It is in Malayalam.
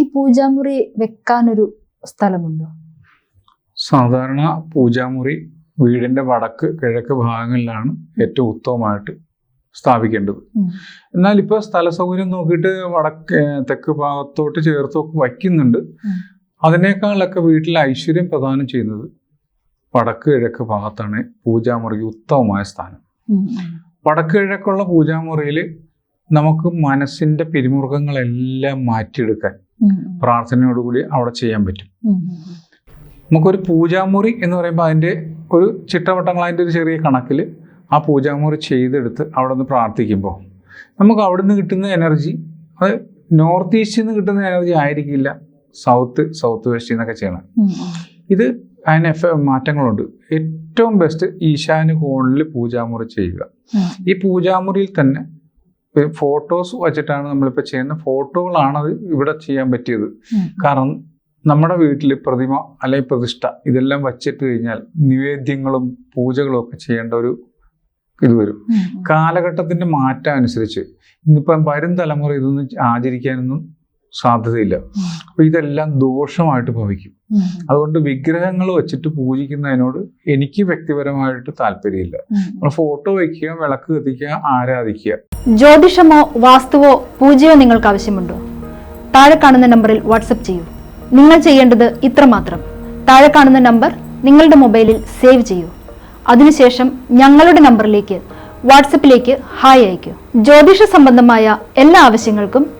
ഈ പൂജാമുറി വെക്കാനൊരു സ്ഥലമുണ്ടോ? സാധാരണ പൂജാമുറി വീടിന്റെ വടക്ക് കിഴക്ക് ഭാഗങ്ങളിലാണ് ഏറ്റവും ഉത്തമമായിട്ട് സ്ഥാപിക്കേണ്ടത്. എന്നാൽ ഇപ്പോൾ സ്ഥല സൗകര്യം നോക്കിയിട്ട് വടക്ക് തെക്ക് ഭാഗത്തോട്ട് ചേർത്തൊക്കെ വയ്ക്കുന്നുണ്ട്. അതിനേക്കാളൊക്കെ വീട്ടിൽ ഐശ്വര്യം പ്രദാനം ചെയ്യുന്നത് വടക്ക് കിഴക്ക് ഭാഗത്താണ് പൂജാമുറിക്ക് ഉത്തമമായ സ്ഥാനം. വടക്ക് കിഴക്കുള്ള പൂജാമുറിയിൽ നമുക്ക് മനസ്സിന്റെ പിരിമുറുക്കങ്ങളെല്ലാം മാറ്റിയെടുക്കാൻ പ്രാർത്ഥനയോടുകൂടി അവിടെ ചെയ്യാൻ പറ്റും. നമുക്കൊരു പൂജാമുറി എന്ന് പറയുമ്പോൾ അതിന്റെ ഒരു ചിട്ടവട്ടങ്ങൾ അതിന്റെ ഒരു ചെറിയ കണക്കിൽ ആ പൂജാമുറി ചെയ്തെടുത്ത് അവിടെ നിന്ന് പ്രാർത്ഥിക്കുമ്പോൾ നമുക്ക് അവിടെ നിന്ന് കിട്ടുന്ന എനർജി അത് നോർത്ത് ഈസ്റ്റിൽ നിന്ന് കിട്ടുന്ന എനർജി ആയിരിക്കില്ല സൗത്ത് സൗത്ത് വെസ്റ്റിൽ നിന്നൊക്കെ ചെയ്യണം. ഇത് അതിന് എഫ മാറ്റങ്ങളുണ്ട്. ഏറ്റവും ബെസ്റ്റ് ഈശാന് കോണിൽ പൂജാമുറി ചെയ്യുക. ഈ പൂജാമുറിയിൽ തന്നെ ഫോട്ടോസ് വച്ചിട്ടാണ് നമ്മളിപ്പോൾ ചെയ്യുന്ന ഫോട്ടോകളാണ് അത് ഇവിടെ ചെയ്യാൻ പറ്റിയത്. കാരണം നമ്മുടെ വീട്ടിൽ പ്രതിമ അല്ലെങ്കിൽ പ്രതിഷ്ഠ ഇതെല്ലാം വച്ചിട്ട് കഴിഞ്ഞാൽ നിവേദ്യങ്ങളും പൂജകളും ഒക്കെ ചെയ്യേണ്ട ഒരു ഇത് വരും. കാലഘട്ടത്തിന്റെ മാറ്റം അനുസരിച്ച് ഇന്നിപ്പം വരും തലമുറ ഇതൊന്നും ആചരിക്കാനൊന്നും സാധ്യതയില്ല. അപ്പോൾ അപ്പൊ ഇതെല്ലാം ദോഷമായിട്ട് ഭവിക്കും. അതുകൊണ്ട് വിഗ്രഹങ്ങൾ വെച്ചിട്ട് പൂജിക്കുന്നതിനോട് എനിക്ക് വ്യക്തിപരമായിട്ട് താല്പര്യമില്ല. നമ്മൾ ഫോട്ടോ വയ്ക്കുക വിളക്ക് കത്തിക്കുക ആരാധിക്കുക. ജ്യോതിഷമോ വാസ്തുവോ പൂജയോ നിങ്ങൾക്ക് ആവശ്യമുണ്ടോ? താഴെ കാണുന്ന നമ്പറിൽ വാട്സപ്പ് ചെയ്യൂ. നിങ്ങൾ ചെയ്യേണ്ടത് ഇത്രമാത്രം താഴെ കാണുന്ന നമ്പർ നിങ്ങളുടെ മൊബൈലിൽ സേവ് ചെയ്യൂ. അതിനുശേഷം ഞങ്ങളുടെ നമ്പറിലേക്ക് വാട്സപ്പിലേക്ക് ഹായ് അയക്കൂ ജ്യോതിഷ സംബന്ധമായ എല്ലാ ആവശ്യങ്ങൾക്കും